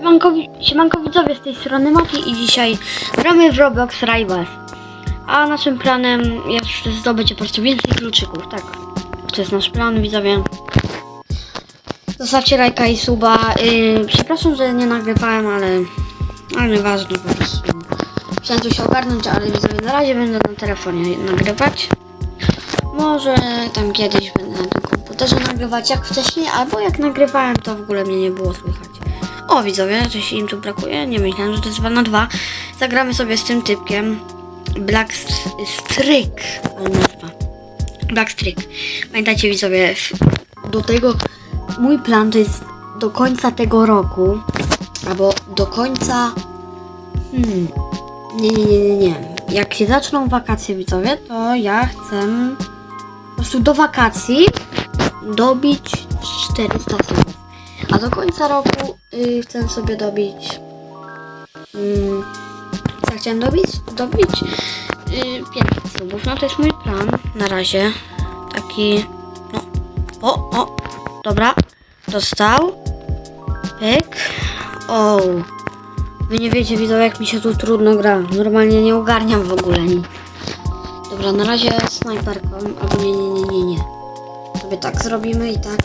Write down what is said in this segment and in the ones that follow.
Siemanko, wi- siemanko z tej strony Mati i dzisiaj gramy w Roblox Rivals. A naszym planem jest zdobycie po prostu więcej kluczyków, tak. To jest nasz plan widzowie. Zostawcie lajka i suba. Yy, przepraszam, że nie nagrywałem, ale, ale nieważne po prostu. Chciałem się ogarnąć, ale widzowie na razie będę na telefonie nagrywać. Może tam kiedyś będę na tym komputerze nagrywać jak wcześniej, albo jak nagrywałem, to w ogóle mnie nie było słychać. O, widzowie, coś im tu brakuje. Nie myślałem, że to jest 2 na 2. Zagramy sobie z tym typkiem. Black St- Stryk. ale nazwa. Black Stryk. Pamiętajcie, widzowie, do tego mój plan to jest do końca tego roku, albo do końca. Hmm. Nie, nie, nie, nie, nie. Jak się zaczną wakacje, widzowie, to ja chcę po prostu do wakacji dobić 400 subów. A do końca roku y, chcę sobie dobić. Mm, co chciałem dobić? Dobić y, 500 subów. No to jest mój plan na razie. Taki. No. O, o. Dobra. Dostał. Pyk. O. Wy nie wiecie, widzowie, jak mi się tu trudno gra. Normalnie nie ogarniam w ogóle. Dobra, na razie snajperką. Albo nie, nie, nie, nie, nie. Sobie tak zrobimy i tak.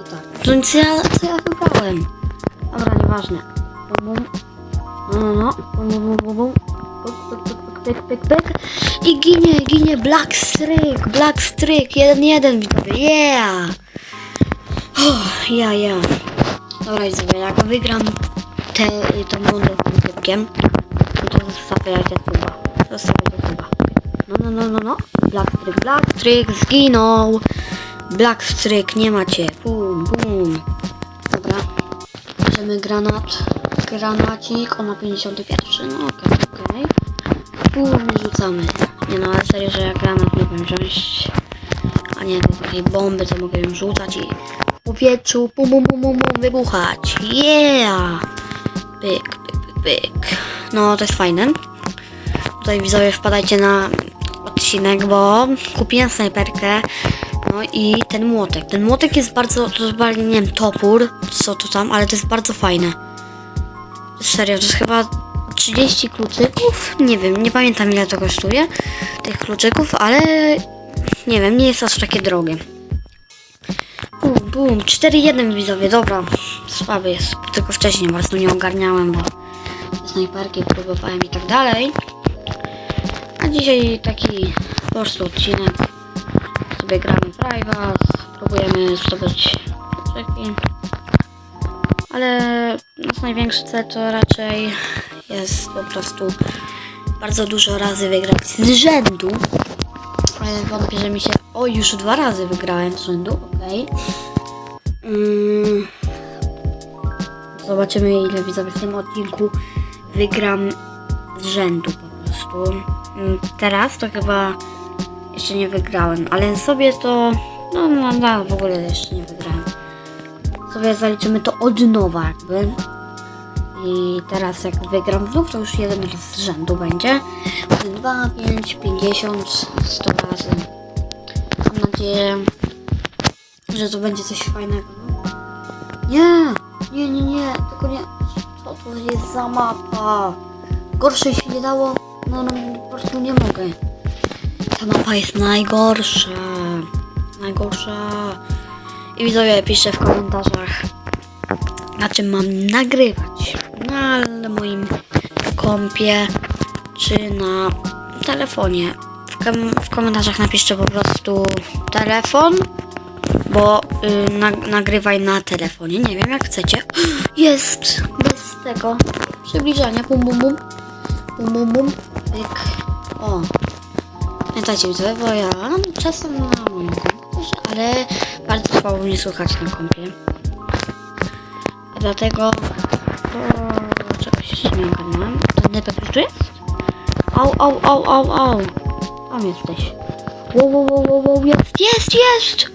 I tak. To nic ja, co ja wybrałem. Nieważne. Bum. No, no, no. Bum, bum, bum, bum. Pyk, pyk, pyk, pyk, pyk. I ginie, ginie Black Stryk, Black jeden, jeden, widzowie, yeah! Oh, ja, ja. Dobra, widzowie, jak wygram te, tą rundę z tym typkiem, to zostawiajcie suba. Zostawiajcie suba. No, no, no, no, no. Black Stryk, Black Stryk zginął. Black Stryk, nie macie. Bum, bum. Bierzemy granat. Granacik. O, ma 51. No, okej, okej. Bum, i rzucamy. Nie no, ale serio, że ja granat wiem wziąć. A nie, to takiej bomby, co mogę ją rzucać i w powietrzu bum, bum, bum, bum, bum, wybuchać. Yeah! Pyk, pyk, pyk, pyk. No, to jest fajne. Tutaj widzowie wpadajcie na odcinek, bo kupiłem snajperkę. No i ten młotek. Ten młotek jest bardzo, to bardziej, nie wiem, topór, co to tam, ale to jest bardzo fajne. Serio, to jest chyba 30 kluczyków? Nie wiem, nie pamiętam ile to kosztuje, tych kluczyków, ale nie wiem, nie jest aż takie drogie. Bum, bum, 4-1 widzowie, dobra, słaby jest, tylko wcześniej bardzo nie ogarniałem, bo snajperki próbowałem i tak dalej. A dzisiaj taki po prostu odcinek. Sobie gramy w Rivals, próbujemy zdobyć rzeki. Ale nasz największy cel to raczej jest po prostu bardzo dużo razy wygrać z rzędu. Wątpię, że mi się... O, już dwa razy wygrałem z rzędu, okej. Mm. Zobaczymy ile widzowie w tym odcinku wygram z rzędu po prostu. Mm, Teraz to chyba jeszcze nie wygrałem, ale sobie to. No, no, no w ogóle jeszcze nie wygrałem. Sobie zaliczymy to od nowa, jakby. I teraz, jak wygram znów, to już jeden raz z rzędu będzie. 2, 5, 50, 100 razy. Mam nadzieję, że to będzie coś fajnego. No. Nie, nie, nie, nie, tylko nie. Co to jest za mapa? Gorszej się nie dało. No, no, po prostu nie mogę. Ta mapa jest najgorsza. Najgorsza. I widzowie, piszcie w komentarzach, na czym mam nagrywać. Na moim kompie, czy na telefonie. W, kom w komentarzach napiszcie po prostu telefon, bo y, na nagrywaj na telefonie. Nie wiem, jak chcecie. Jest! Bez tego przybliżania. Bum, bum, bum. Bum, bum, bum. Pyk. O. Pamiętajcie, widzowie, bo ja czasem na moim komputerze, ale bardzo słabo mnie słychać na kompie. Dlatego... O, czegoś jeszcze nie ogarnąłem. Ten nepek już tu jest? Au, au, au, au, au. Tam jesteś. Wow, wow, wow, wow, wow, jest, jest, jest!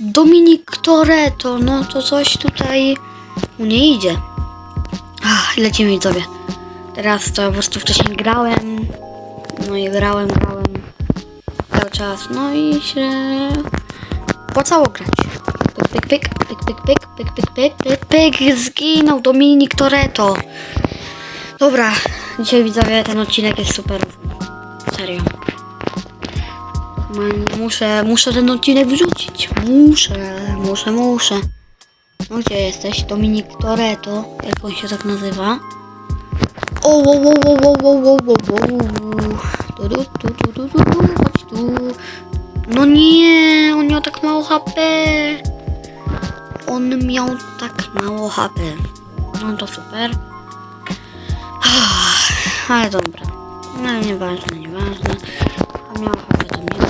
Dominik Toretto, no to coś tutaj mu nie idzie. Ach, lecimy widzowie. Teraz to po prostu wcześniej grałem. No i grałem, grałem czas. No i się opłacało grać. Pyk, pyk, pyk, pyk, pyk, pyk, pyk, pyk, pyk, pyk, pyk, zginął Dominik Toretto. Dobra, dzisiaj widzowie ten odcinek jest super. Serio. Muszę, muszę ten odcinek wrzucić. Muszę, muszę, muszę. No gdzie jesteś? Dominik Toretto, jak on się tak nazywa. O, o, o, o, o, o, o, o, o. Tu, tu, tu, tu, tu, tu, tu, chodź tu. No nie, on miał tak mało HP. On miał tak mało HP. No to super. Ale dobra. No nieważne, nieważne. Miał HP, to miał.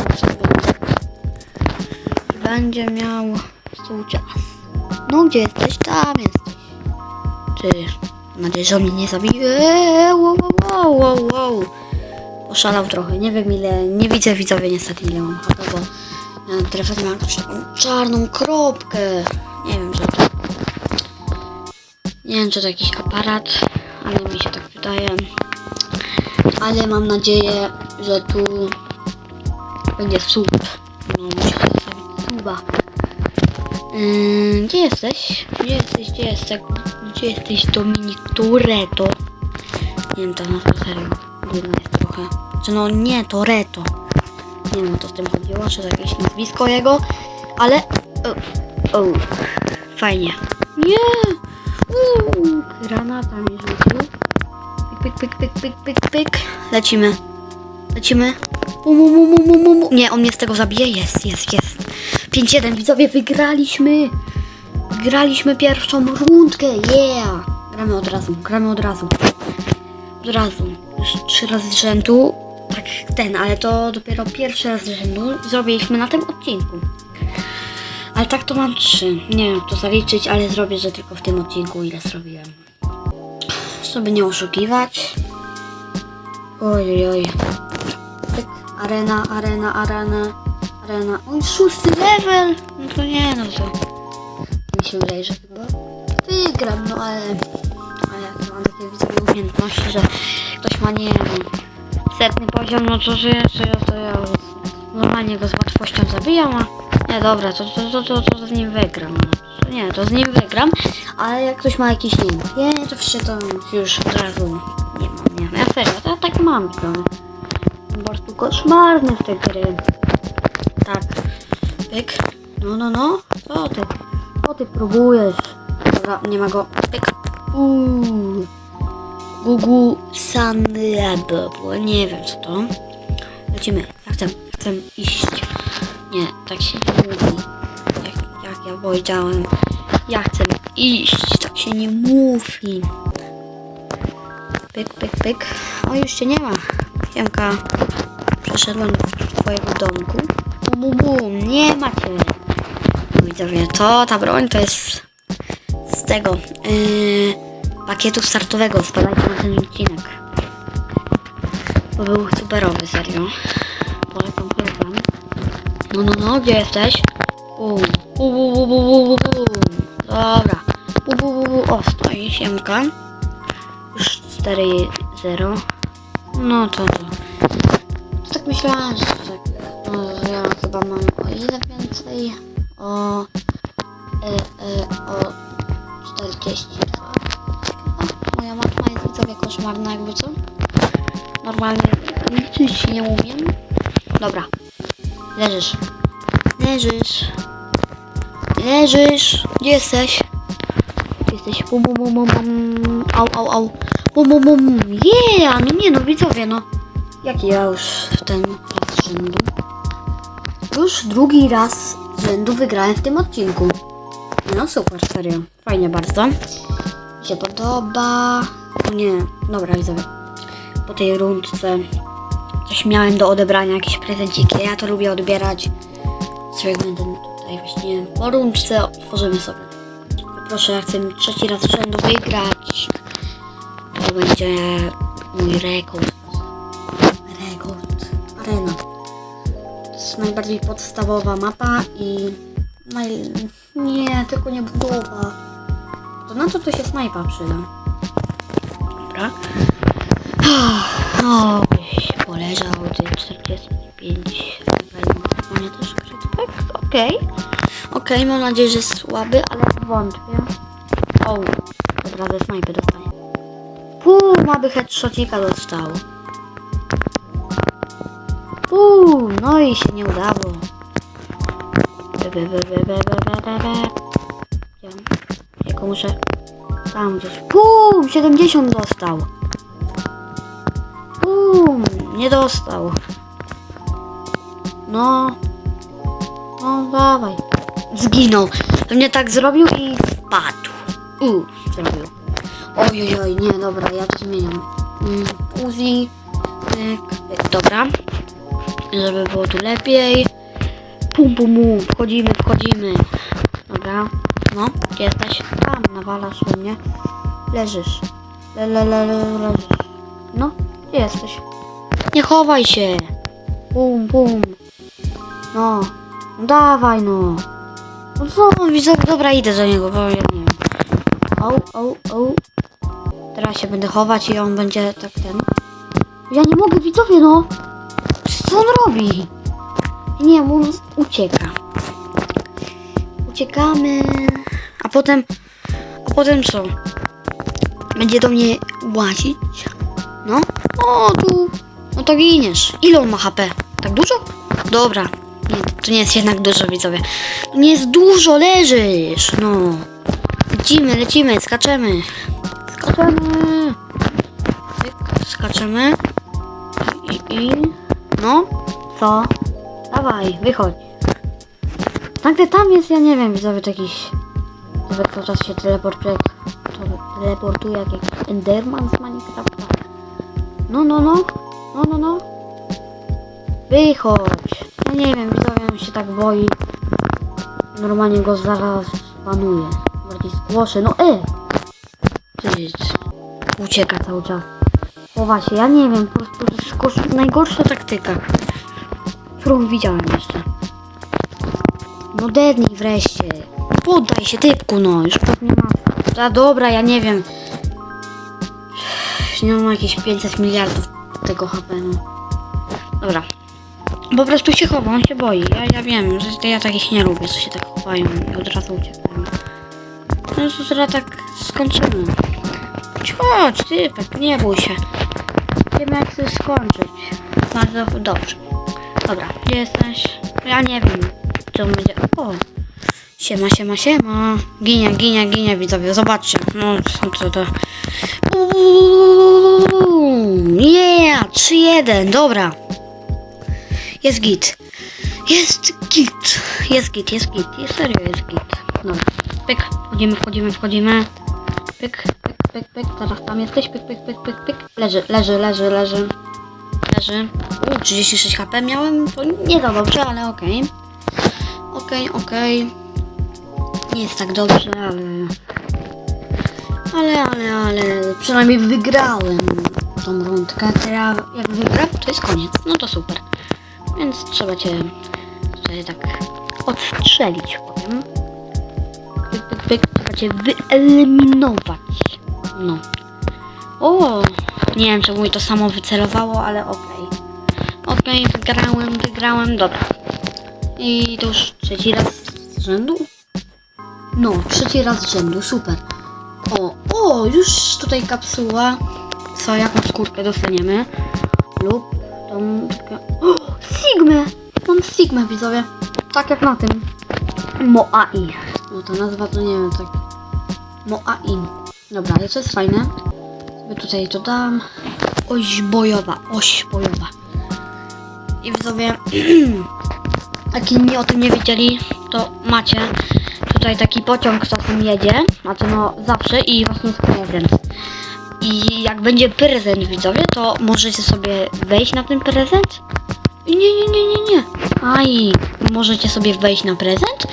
I będzie miał sucia. No gdzie jesteś? Tam jesteś. Czy mam nadzieję, że on mnie nie zabije. Eee, Wow, wow, wow, wow. Poszalał trochę. Nie wiem ile. Nie widzę widzowie niestety ile mam HP, bo ja na mam też taką czarną kropkę. Nie wiem, że to. Nie wiem, czy to jakiś aparat, ale mi się tak wydaje. Ale mam nadzieję, że tu będzie sub. No, muszę zostawić suba. Yy, gdzie jesteś? Gdzie jesteś? Gdzie jesteś? Gdzie jesteś Dominik Toretto? Nie wiem, to nazwa serio. Jest trochę. Czy no nie, Toretto. Nie wiem, co z tym chodziło, czy to jakieś nazwisko jego, ale... O, o, fajnie. Nie! Uuu, granata mi rzucił. Pyk, pyk, pyk, pyk, pyk, pyk. Lecimy. Lecimy. Mu, mu, mu, mu, mu. Nie, on mnie z tego zabije. Jest, jest, jest. 5-1, widzowie, wygraliśmy. Wygraliśmy pierwszą rundkę. Yeah! Gramy od razu, gramy od razu. Od razu. Trzy razy z rzędu. Tak ten, ale to dopiero pierwszy raz z rzędu zrobiliśmy na tym odcinku. Ale tak to mam trzy. Nie wiem, to zaliczyć, ale zrobię, że tylko w tym odcinku ile zrobiłem. Żeby nie oszukiwać. Oj, oj. Arena, arena, arena, arena. Oj, szósty level! No to nie, no to... Mi się wydaje, że chyba wygram, no ale... Ale mam takie widzowie umiejętności, że ktoś ma, nie wiem, setny poziom, no to że jeszcze ja to ja normalnie go z łatwością zabijam, a... Nie, dobra, to, to, to, to, to z nim wygram. No. To Nie, to z nim wygram, ale jak ktoś ma jakiś, nie wiem, pierwszy, to już razu nie mam, nie wiem. Ja serio, to ja tak mam, no. Po prostu koszmarny w tej gry. Tak. Pyk. No, no, no. Co ty? Co ty próbujesz? Dobra, nie ma go. Pyk. Uuu. Gugu Sunlab, bo nie wiem co to. Lecimy. Ja chcę, chcę iść. Nie, tak się nie mówi. Jak, jak ja powiedziałem. Ja chcę iść. Tak się nie mówi. Pyk, pyk, pyk. O, już cię nie ma. Siemka. Przeszedłem do twojego domku. Bum, bum, bum. Nie macie. Widzowie, to ta broń to jest z tego yy, pakietu startowego. Spadajcie na ten odcinek. Bo był superowy, serio. Polecam, polecam. No, no, no, gdzie jesteś? Bum, bum, bum, bum, bum, bum, bum. Dobra. Bum, bum, bum, bum. O, stoi siemka. Już 4-0. No to to. Tak myślałem, że tak. No, ja chyba mam o ile więcej? O. E, e, o 42. Moja matma jest widzowie koszmarna, jakby co? Normalnie liczyć nie umiem. Dobra. Leżysz. Leżysz. Leżysz. Gdzie jesteś? Jesteś? Bum, bum, bum, bum. Au, au, au. Bum, bum, bum. Yeah! No nie no, widzowie, no. Jaki ja już ten raz z rzędu? Już drugi raz z rzędu wygrałem w tym odcinku. No super, serio. Fajnie bardzo. Się podoba. Nie, dobra, widzowie. Po tej rundce coś miałem do odebrania, jakieś prezenciki. Ja to lubię odbierać. Sobie będę tutaj właśnie po rundce otworzymy sobie. Proszę, ja chcę trzeci raz rzędu wygrać. To będzie mój rekord. Rekord. Arena. To jest najbardziej podstawowa mapa i... Naj... Nie, tylko nie budowa. To na co to się snajpa przyda? Dobra. O, się poleżał, ty 45 Mnie też krytyk, okej. Okay. Okej, okay, mam nadzieję, że słaby, ale wątpię. O, dobra, ze snajpy dostaję. Puu, ma by headshotika dostał. Puu, no i się nie udało. Be, be, be, be, be, be, be, be. Jako muszę... Tam gdzieś. Pum, 70 dostał. Pum, nie dostał. No. No, dawaj. Zginął. Pewnie tak zrobił i wpadł. U, zrobił. Oj, oj, nie, dobra, ja to zmieniam. Mm, Uzi. Pyk, dobra. Żeby było tu lepiej. Pum, pum, pum. Wchodzimy, wchodzimy. Dobra. Jesteś? Tam, nawalasz we mnie. Leżysz. Le, le, le, le, leżysz. No, gdzie jesteś? Nie chowaj się. Pum, pum. No. no dawaj, no. No co, widzę, dobra, idę do niego, bo ja nie wiem. O, o, o. Teraz się będę chować i on będzie tak ten. Ja nie mogę, widzowie, no. Co on robi? Nie, on ucieka. Uciekamy. Potem. A potem co? Będzie do mnie łazić? No. O, tu. No to giniesz. Ile on ma HP? Tak dużo? Dobra. Nie, to nie jest jednak dużo, widzowie. Nie jest dużo, leżysz. No. Lecimy, lecimy, skaczemy. Skaczemy. Skaczemy. I, i. No. Co? Dawaj, wychodź. Nagle tam jest, ja nie wiem, widzowie, jakiś... Nawet cały czas się teleportuje, teleportuje jak Enderman z Minecrafta. No, no, no. No, no, no. Wychodź. Ja nie wiem, widzowie, on się tak boi. Normalnie go zaraz panuje. Bardziej zgłoszę. No, e! Ty, ucieka cały czas. Chowa się, ja nie wiem, po prostu to jest gorsz- najgorsza taktyka, którą widziałem jeszcze. No wreszcie. Poddaj się typku, no. Już pewnie ma... A dobra, ja nie wiem. Nie mam jakieś 500 miliardów tego HP, no. Dobra. Po prostu się chowa, on się boi. Ja, ja wiem, że ja takich nie lubię, co się tak chowają i od razu uciekają. No to teraz tak skończymy. Chodź, typek, nie bój się. Wiemy jak to skończyć. Bardzo dobrze. Dobra, gdzie jesteś? Ja nie wiem, co będzie... O! Siema, siema, siema. Ginia, ginia, ginia, widzowie, zobaczcie. No, to, to... Uuu, yeah, 3-1, dobra. Jest git. Jest git. Jest git, jest git. Jest serio, jest git. Dobra. Pyk, wchodzimy, wchodzimy, wchodzimy. Pyk, pyk, pyk, pyk. Teraz tam jesteś. Pyk, pyk, pyk, pyk, pyk. Leży, leży, leży, leży. Leży. U, 36 HP miałem. To nie za dobrze, ale okej. Okej, okej. Nie jest tak dobrze, ale... Ale, ale, ale... Przynajmniej wygrałem tą rundkę. Teraz jak wygram, to jest koniec. No to super. Więc trzeba cię tutaj tak odstrzelić, powiem. Trzeba cię wyeliminować. No. O! Nie wiem, czemu mi to samo wycelowało, ale okej. Okej, wygrałem, wygrałem, dobra. I to już trzeci raz z rzędu? No, trzeci raz z rzędu, super. O, o, już tutaj kapsuła. Co, jaką skórkę dostaniemy? Lub tą. O, Sigmę! Mam Sigmę, widzowie. Tak jak na tym. Moai. No to nazwa to nie wiem, tak... Moai. Dobra, to jest fajne. Sobie tutaj to dam. Oś bojowa, oś bojowa. I widzowie, jak inni o tym nie wiedzieli, to macie tutaj taki pociąg czasem jedzie, znaczy no zawsze i właśnie jest prezent. I jak będzie prezent widzowie, to możecie sobie wejść na ten prezent. Nie, nie, nie, nie, nie. Aj, możecie sobie wejść na prezent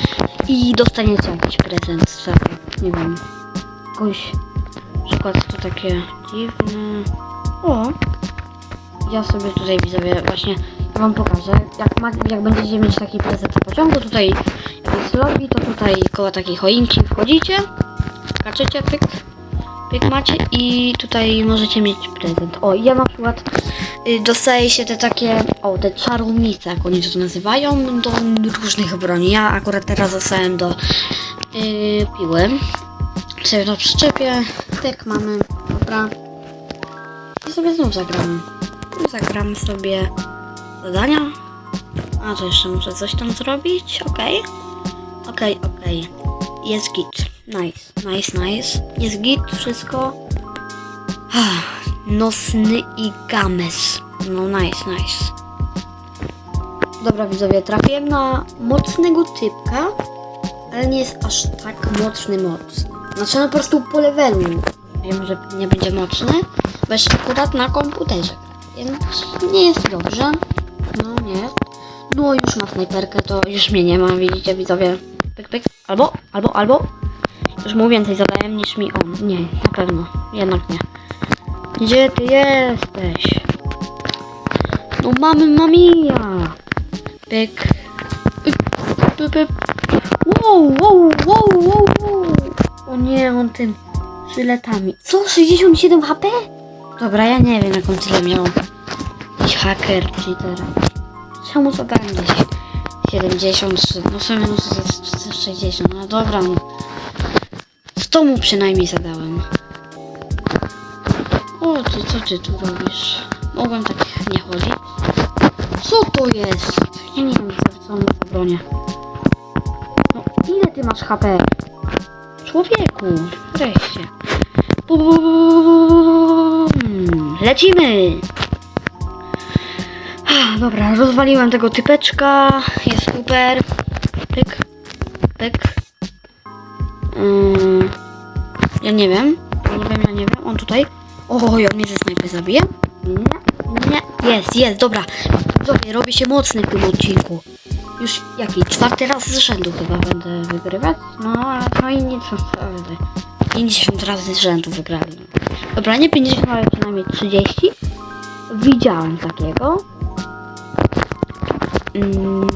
i dostaniecie jakiś prezent. Nie wiem, jakąś przykład to takie dziwne. O, ja sobie tutaj widzowie właśnie wam pokażę. Jak, ma, jak będziecie mieć taki prezent w pociągu, tutaj jak jest lobby, to tutaj koło takiej choinki wchodzicie, skaczecie, pyk, pyk macie i tutaj możecie mieć prezent. O, ja na przykład y, dostaje się te takie, o, te czarownice, jak oni to nazywają, do różnych broni. Ja akurat teraz dostałem do yy, piły. Sobie to przyczepię, tak mamy, dobra. I sobie znów zagramy. Zagramy sobie zadania. A, to jeszcze muszę coś tam zrobić, okej. Okej, okej. Jest git. Nice, nice, nice. Jest git, wszystko. Ah, Nosny i games. No nice, nice. Dobra widzowie, trafiłem na mocnego typka, ale nie jest aż tak mocny mocny. Znaczy no po prostu po levelu. Wiem, że nie będzie mocny, bo akurat na komputerze. Więc nie jest dobrze. Nie. No już ma snajperkę, to już mnie nie ma, widzicie widzowie. Pyk, pyk. Albo, albo, albo. Już mu więcej zadałem niż mi on. Nie, na pewno. Jednak nie. Gdzie ty jesteś? No mamy mamia. Pyk. Pyk, pyk. Wow, wow, wow, wow, wow. O nie, on tym żyletami. Co? 67 HP? Dobra, ja nie wiem jak on tyle miał. Jakiś haker, cheater. Czemu zadałem gdzieś 73? No w sumie no to jest 60. No dobra, no. 100 mu przynajmniej zadałem. O, ty, co ty tu robisz? Mogłem tak nie chodzić. Co to jest? Ja nie wiem, co, w obronie. No, ile ty masz HP? Człowieku, wreszcie. Lecimy! Dobra, rozwaliłem tego typeczka. Jest super. Pyk, pyk. Mm, ja nie wiem. Ja nie wiem, ja nie wiem. On tutaj. O, ja mnie ze snajpy zabije. Nie, nie. Jest, jest, dobra. Dobra, robię się mocny w tym odcinku. Już jaki? Czwarty raz z rzędu chyba będę wygrywać. No, ale no i nic. wy. 50 razy z rzędu wygrali. Dobra, nie 50, ale przynajmniej 30. Widziałem takiego. Mm.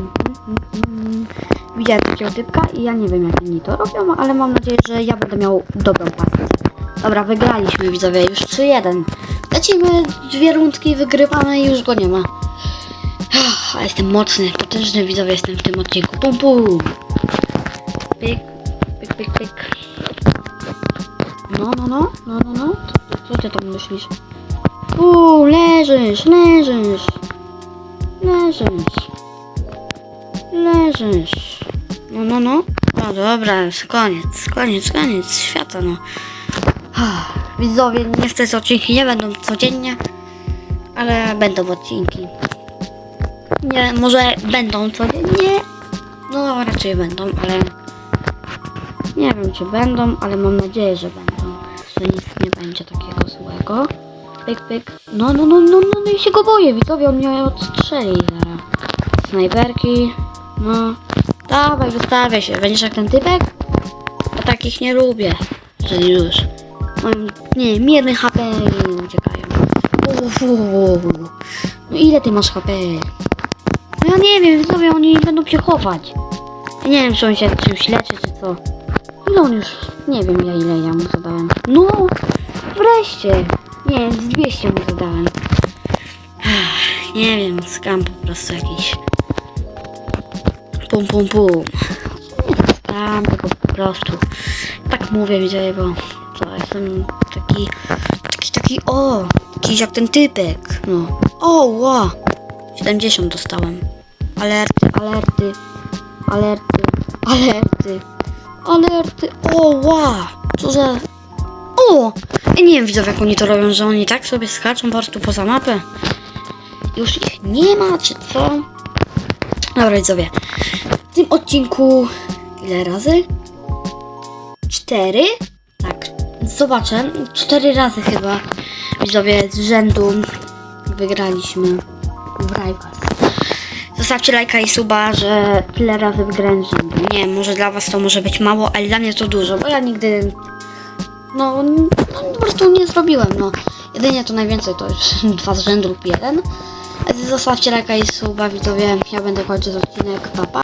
Widziałem takiego typka i ja nie wiem jak inni to robią, ale mam nadzieję, że ja będę miał dobrą pasję. Dobra, wygraliśmy widzowie, już 3-1. Lecimy dwie rundki wygrywamy i już go nie ma. Ah, A jestem mocny, potężny widzowie jestem w tym odcinku. Pum pum. Pyk, pyk, pyk, pyk. No, no, no, no, no, no. Co, co ty tam myślisz? Uuu, leżysz, leżysz. Leżysz. No, no, no. No dobra, już koniec, koniec, koniec świata, no. Ah, Widzowie, niestety odcinki nie będą codziennie, ale będą odcinki. Nie, może będą codziennie. No, raczej będą, ale nie wiem, czy będą, ale mam nadzieję, że będą. Że nic nie będzie takiego złego. Pyk, pyk. No, no, no, no, no, no i się go boję, widzowie, on mnie odstrzeli. Snajperki. No. Dawaj, wystawiaj się. Będziesz jak ten typek? Ja takich nie lubię. Że już. Mam, nie wiem, jeden HP i uciekają. Uuu. No ile ty masz HP? No ja nie wiem, widzowie, oni będą się chować. Ja nie wiem, czy on się czymś leczy, czy co. Ile on już, nie wiem ja ile ja mu zadałem. No, wreszcie. Nie, z 200 mu zadałem. Nie wiem, skam po prostu jakiś. Pum, pum, pum. Skam, tylko po prostu. Tak mówię, widzowie, bo co, jestem taki, taki, taki, o, jakiś jak ten typek, no. O, ła. 70 dostałem. Alerty, alerty, alerty, alerty, alerty. O, ła. Co za... O! Ja nie wiem, widzowie, jak oni to robią, że oni tak sobie skaczą po prostu poza mapę. Już ich nie ma, czy co? Dobra, widzowie. W tym odcinku ile razy? Cztery? Tak. Zobaczę. Cztery razy chyba. Widzowie z rzędu wygraliśmy w Rivals. Zostawcie lajka i suba, że tyle razy wygrałem rzędu. Nie może dla was to może być mało, ale dla mnie to dużo, bo ja nigdy no, no po prostu nie zrobiłem, no. Jedynie to najwięcej to już dwa z rzędu lub jeden. Zostawcie lajka i suba, widzowie. Ja będę kończyć odcinek. Pa, pa.